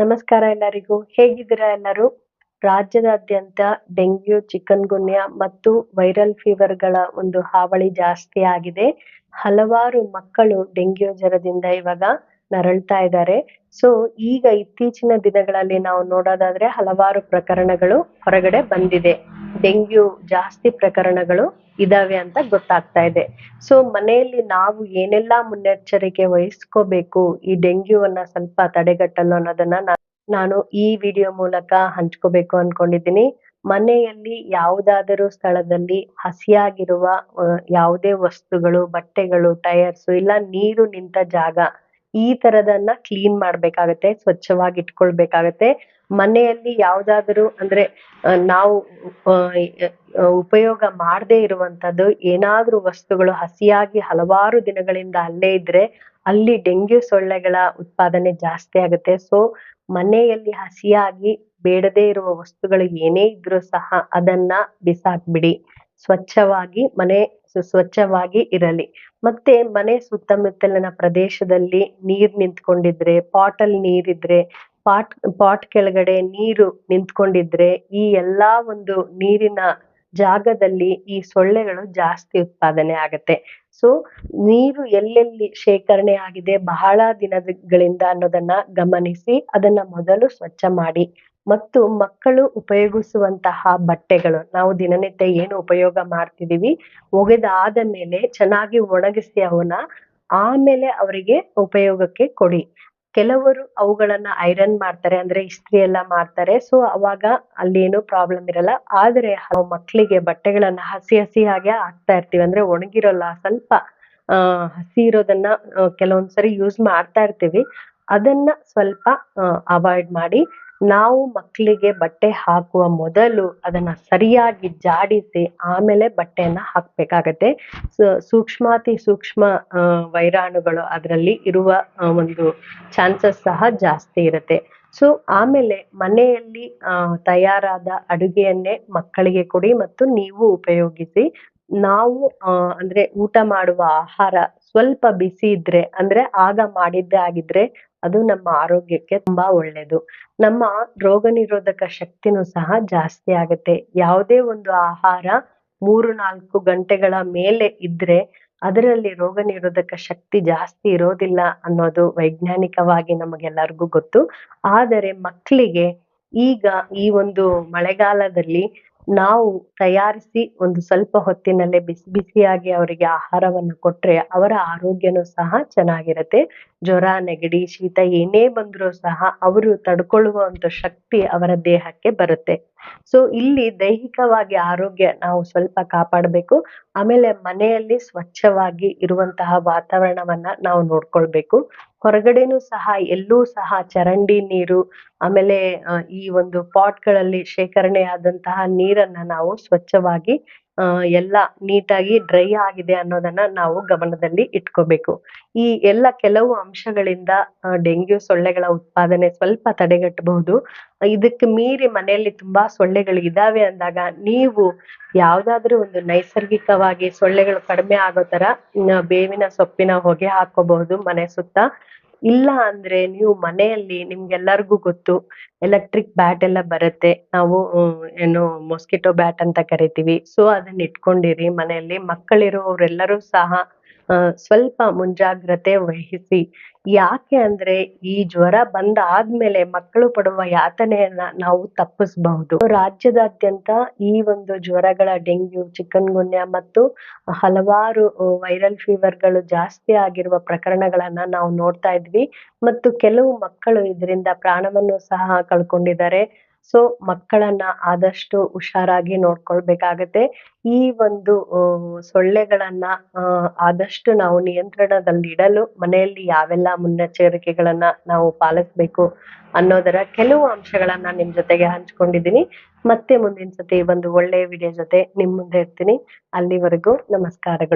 ನಮಸ್ಕಾರ ಎಲ್ಲರಿಗೂ. ಹೇಗಿದ್ದೀರಾ ಎಲ್ಲರೂ? ರಾಜ್ಯದಾದ್ಯಂತ ಡೆಂಗ್ಯೂ ಚಿಕನ್ ಗುನ್ಯ ಮತ್ತು ವೈರಲ್ ಫೀವರ್ಗಳ ಒಂದು ಹಾವಳಿ ಜಾಸ್ತಿ ಆಗಿದೆ. ಹಲವಾರು ಮಕ್ಕಳು ಡೆಂಗ್ಯೂ ಜ್ವರದಿಂದ ಇವಾಗ ನರಳ್ತಾ ಇದ್ದಾರೆ. ಸೊ ಈಗ ಇತ್ತೀಚಿನ ದಿನಗಳಲ್ಲಿ ನಾವು ನೋಡೋದಾದ್ರೆ ಹಲವಾರು ಪ್ರಕರಣಗಳು ಹೊರಗಡೆ ಬಂದಿದೆ. ಡೆಂಗ್ಯೂ ಜಾಸ್ತಿ ಪ್ರಕರಣಗಳು ಇದಾವೆ ಅಂತ ಗೊತ್ತಾಗ್ತಾ ಇದೆ. ಸೊ ಮನೆಯಲ್ಲಿ ನಾವು ಏನೆಲ್ಲಾ ಮುನ್ನೆಚ್ಚರಿಕೆ ವಹಿಸ್ಕೋಬೇಕು, ಈ ಡೆಂಗ್ಯೂವನ್ನ ಸ್ವಲ್ಪ ತಡೆಗಟ್ಟಲು ಅನ್ನೋದನ್ನ ನಾನು ಈ ವಿಡಿಯೋ ಮೂಲಕ ಹಂಚ್ಕೋಬೇಕು ಅನ್ಕೊಂಡಿದ್ದೀನಿ. ಮನೆಯಲ್ಲಿ ಯಾವುದಾದರೂ ಸ್ಥಳದಲ್ಲಿ ಹಸಿಯಾಗಿರುವ ಯಾವುದೇ ವಸ್ತುಗಳು, ಬಟ್ಟೆಗಳು ಟೈರ್ಸ್ ಇಲ್ಲ ನೀರು ನಿಂತ ಜಾಗ ಈ ತರದನ್ನ ಕ್ಲೀನ್ ಮಾಡ್ಬೇಕಾಗತ್ತೆ ಸ್ವಚ್ಛವಾಗಿ ಇಟ್ಕೊಳ್ಬೇಕಾಗತ್ತೆ ಮನೆಯಲ್ಲಿ ಯಾವ್ದಾದ್ರು ಅಂದ್ರೆ ನಾವು ಉಪಯೋಗ ಮಾಡದೇ ಇರುವಂತದ್ದು ಏನಾದ್ರೂ ವಸ್ತುಗಳು ಹಸಿಯಾಗಿ ಹಲವಾರು ದಿನಗಳಿಂದ ಅಲ್ಲೇ ಇದ್ರೆ ಅಲ್ಲಿ ಡೆಂಗ್ಯೂ ಸೊಳ್ಳೆಗಳ ಉತ್ಪಾದನೆ ಜಾಸ್ತಿ ಆಗುತ್ತೆ. ಸೊ ಮನೆಯಲ್ಲಿ ಹಸಿಯಾಗಿ ಬೇಡದೇ ಇರುವ ವಸ್ತುಗಳು ಏನೇ ಇದ್ರೂ ಸಹ ಅದನ್ನ ಬಿಸಾಕ್ಬಿಡಿ. ಸ್ವಚ್ಛವಾಗಿ ಮನೆ ಸ್ವಚ್ಛವಾಗಿ ಇರಲಿ. ಮತ್ತೆ ಮನೆ ಸುತ್ತಮುತ್ತಲಿನ ಪ್ರದೇಶದಲ್ಲಿ ನೀರ್ ನಿಂತ್ಕೊಂಡಿದ್ರೆ ಪಾಟ್ ಅಲ್ಲಿ ನೀರಿದ್ರೆ, ಪಾಟ್ ಪಾಟ್ ಕೆಳಗಡೆ ನೀರು ನಿಂತ್ಕೊಂಡಿದ್ರೆ ಈ ಎಲ್ಲಾ ಒಂದು ನೀರಿನ ಜಾಗದಲ್ಲಿ ಈ ಸೊಳ್ಳೆಗಳು ಜಾಸ್ತಿ ಉತ್ಪಾದನೆ ಆಗತ್ತೆ. ಸೊ ನೀರು ಎಲ್ಲೆಲ್ಲಿ ಶೇಖರಣೆ ಆಗಿದೆ ಬಹಳ ದಿನಗಳಿಂದ ಅನ್ನೋದನ್ನ ಗಮನಿಸಿ ಅದನ್ನ ಮೊದಲು ಸ್ವಚ್ಛ ಮಾಡಿ. ಮತ್ತು ಮಕ್ಕಳು ಉಪಯೋಗಿಸುವಂತಹ ಬಟ್ಟೆಗಳು, ನಾವು ದಿನನಿತ್ಯ ಏನು ಉಪಯೋಗ ಮಾಡ್ತಿದೀವಿ ಒಗೆದಾದ ಮೇಲೆ ಚೆನ್ನಾಗಿ ಒಣಗಿಸಿ ಅವನ್ನ, ಆಮೇಲೆ ಅವರಿಗೆ ಉಪಯೋಗಕ್ಕೆ ಕೊಡಿ. ಕೆಲವರು ಅವುಗಳನ್ನ ಐರನ್ ಮಾಡ್ತಾರೆ, ಅಂದ್ರೆ ಇಸ್ತ್ರಿ ಎಲ್ಲ ಮಾಡ್ತಾರೆ. ಸೊ ಅವಾಗ ಅಲ್ಲಿ ಏನು ಪ್ರಾಬ್ಲಮ್ ಇರಲ್ಲ. ಆದ್ರೆ ಮಕ್ಕಳಿಗೆ ಬಟ್ಟೆಗಳನ್ನ ಹಸಿ ಹಸಿ ಹಾಗೆ ಹಾಕ್ತಾ ಇರ್ತೀವಿ. ಅಂದ್ರೆ ಒಣಗಿರೋಲ್ಲ, ಸ್ವಲ್ಪ ಹಸಿ ಇರೋದನ್ನ ಕೆಲವೊಂದ್ಸರಿ ಯೂಸ್ ಮಾಡ್ತಾ ಇರ್ತೀವಿ. ಅದನ್ನ ಸ್ವಲ್ಪ ಅವಾಯ್ಡ್ ಮಾಡಿ ನಾವು ಮಕ್ಕಳಿಗೆ ಬಟ್ಟೆ ಹಾಕುವ ಮೊದಲು ಅದನ್ನ ಸರಿಯಾಗಿ ಜಾಡಿಸಿ ಆಮೇಲೆ ಬಟ್ಟೆಯನ್ನ ಹಾಕ್ಬೇಕಾಗತ್ತೆ. ಸೂಕ್ಷ್ಮಾತಿ ಸೂಕ್ಷ್ಮ ವೈರಾಣುಗಳು ಅದರಲ್ಲಿ ಇರುವ ಒಂದು ಚಾನ್ಸಸ್ ಸಹ ಜಾಸ್ತಿ ಇರುತ್ತೆ. ಸೊ, ಆಮೇಲೆ ಮನೆಯಲ್ಲಿ ತಯಾರಾದ ಅಡುಗೆಯನ್ನೇ ಮಕ್ಕಳಿಗೆ ಕೊಡಿ ಮತ್ತು ನೀವು ಉಪಯೋಗಿಸಿ ನಾವು ಆ, ಅಂದ್ರೆ ಊಟ ಮಾಡುವ ಆಹಾರ ಸ್ವಲ್ಪ ಬಿಸಿ ಇದ್ರೆ ಅಂದ್ರೆ ಆಗ ಮಾಡಿದ್ದೇ ಆಗಿದ್ರೆ ಅದು ನಮ್ಮ ಆರೋಗ್ಯಕ್ಕೆ ತುಂಬಾ ಒಳ್ಳೇದು. ನಮ್ಮ ರೋಗ ನಿರೋಧಕ ಶಕ್ತಿನೂ ಸಹ ಜಾಸ್ತಿ ಆಗುತ್ತೆ. ಯಾವುದೇ ಒಂದು ಆಹಾರ ಮೂರು ನಾಲ್ಕು ಗಂಟೆಗಳ ಮೇಲೆ ಇದ್ರೆ ಅದರಲ್ಲಿ ರೋಗ ನಿರೋಧಕ ಶಕ್ತಿ ಜಾಸ್ತಿ ಇರೋದಿಲ್ಲ ಅನ್ನೋದು ವೈಜ್ಞಾನಿಕವಾಗಿ ನಮಗೆಲ್ಲರಿಗೂ ಗೊತ್ತು. ಆದರೆ ಮಕ್ಕಳಿಗೆ ಈಗ ಈ ಒಂದು ಮಳೆಗಾಲದಲ್ಲಿ ನಾವು ತಯಾರಿಸಿ ಒಂದು ಸ್ವಲ್ಪ ಹೊತ್ತಿನಲ್ಲೇ ಬಿಸಿ ಬಿಸಿಯಾಗಿ ಅವರಿಗೆ ಆಹಾರವನ್ನು ಕೊಟ್ರೆ ಅವರ ಆರೋಗ್ಯನೂ ಸಹ ಚೆನ್ನಾಗಿರುತ್ತೆ. ಜ್ವರ, ನೆಗಡಿ, ಶೀತ ಏನೇ ಬಂದರೂ ಸಹ ಅವರು ತಡ್ಕೊಳ್ಳುವಂತ ಶಕ್ತಿ ಅವರ ದೇಹಕ್ಕೆ ಬರುತ್ತೆ. ಸೊ ಇಲ್ಲಿ ದೈಹಿಕವಾಗಿ ಆರೋಗ್ಯ ನಾವು ಸ್ವಲ್ಪ ಕಾಪಾಡಬೇಕು. ಆಮೇಲೆ ಮನೆಯಲ್ಲಿ ಸ್ವಚ್ಛವಾಗಿ ಇರುವಂತಹ ವಾತಾವರಣವನ್ನ ನಾವು ನೋಡ್ಕೊಳ್ಬೇಕು. ಹೊರಗಡೆನೂ ಸಹ ಎಲ್ಲೂ ಸಹ ಚರಂಡಿ ನೀರು, ಆಮೇಲೆ ಈ ಒಂದು ಪಾಟ್ಗಳಲ್ಲಿ ಶೇಖರಣೆ ಆದಂತಹ ನೀರನ್ನ ನಾವು ಸ್ವಚ್ಛವಾಗಿ ಎಲ್ಲ ನೀಟಾಗಿ ಡ್ರೈ ಆಗಿದೆ ಅನ್ನೋದನ್ನ ನಾವು ಗಮನದಲ್ಲಿ ಇಟ್ಕೋಬೇಕು. ಈ ಎಲ್ಲ ಕೆಲವು ಅಂಶಗಳಿಂದ ಡೆಂಗ್ಯೂ ಸೊಳ್ಳೆಗಳ ಉತ್ಪಾದನೆ ಸ್ವಲ್ಪ ತಡೆಗಟ್ಟಬಹುದು. ಇದಕ್ಕೆ ಮೀರಿ ಮನೆಯಲ್ಲಿ ತುಂಬಾ ಸೊಳ್ಳೆಗಳು ಇದಾವೆ ಅಂದಾಗ ನೀವು ಯಾವ್ದಾದ್ರೂ ಒಂದು ನೈಸರ್ಗಿಕವಾಗಿ ಸೊಳ್ಳೆಗಳು ಕಡಿಮೆ ಆಗೋ ತರ ಬೇವಿನ ಸೊಪ್ಪಿನ ಹೊಗೆ ಹಾಕೋಬಹುದು ಮನೆ ಸುತ್ತ. ಇಲ್ಲ ಅಂದ್ರೆ ನೀವು ಮನೆಯಲ್ಲಿ ನಿಮ್ಗೆಲ್ಲರಿಗೂ ಗೊತ್ತು ಎಲೆಕ್ಟ್ರಿಕ್ ಬ್ಯಾಟ್ ಎಲ್ಲ ಬರುತ್ತೆ. ನಾವು ಏನು ಮೊಸ್ಕಿಟೋ ಬ್ಯಾಟ್ ಅಂತ ಕರಿತೀವಿ. ಸೊ ಅದನ್ನ ಇಟ್ಕೊಂಡಿರಿ ಮನೆಯಲ್ಲಿ ಮಕ್ಕಳಿರೋರೆಲ್ಲರೂ ಸಹ ಸ್ವಲ್ಪ ಮುಂಜಾಗ್ರತೆ ವಹಿಸಿ. ಯಾಕೆ ಅಂದ್ರೆ ಈ ಜ್ವರ ಬಂದ ಆದ್ಮೇಲೆ ಮಕ್ಕಳು ಪಡುವ ಯಾತನೆಯನ್ನ ನಾವು ತಪ್ಪಿಸಬಹುದು. ರಾಜ್ಯದಾದ್ಯಂತ ಈ ಒಂದು ಜ್ವರಗಳ ಡೆಂಗ್ಯೂ ಚಿಕನ್ ಗುನ್ಯಾ ಮತ್ತು ಹಲವಾರು ವೈರಲ್ ಫೀವರ್ಗಳು ಜಾಸ್ತಿ ಆಗಿರುವ ಪ್ರಕರಣಗಳನ್ನ ನಾವು ನೋಡ್ತಾ ಇದ್ವಿ. ಮತ್ತು ಕೆಲವು ಮಕ್ಕಳು ಇದರಿಂದ ಪ್ರಾಣವನ್ನು ಸಹ ಕಳ್ಕೊಂಡಿದ್ದಾರೆ. ಸೊ ಮಕ್ಕಳನ್ನ ಆದಷ್ಟು ಹುಷಾರಾಗಿ ನೋಡ್ಕೊಳ್ಬೇಕಾಗತ್ತೆ. ಈ ಒಂದು ಸೊಳ್ಳೆಗಳನ್ನ ಆದಷ್ಟು ನಾವು ನಿಯಂತ್ರಣದಲ್ಲಿಡಲು ಮನೆಯಲ್ಲಿ ಯಾವೆಲ್ಲ ಮುನ್ನೆಚ್ಚರಿಕೆಗಳನ್ನ ನಾವು ಪಾಲಿಸ್ಬೇಕು ಅನ್ನೋದರ ಕೆಲವು ಅಂಶಗಳನ್ನ ನಿಮ್ ಜೊತೆಗೆ ಹಂಚ್ಕೊಂಡಿದ್ದೀನಿ. ಮತ್ತೆ ಮುಂದಿನ ಸತಿ ಒಂದು ಒಳ್ಳೆಯ ವಿಡಿಯೋ ಜೊತೆ ನಿಮ್ ಮುಂದೆ ಇರ್ತೀನಿ. ಅಲ್ಲಿವರೆಗೂ ನಮಸ್ಕಾರಗಳು.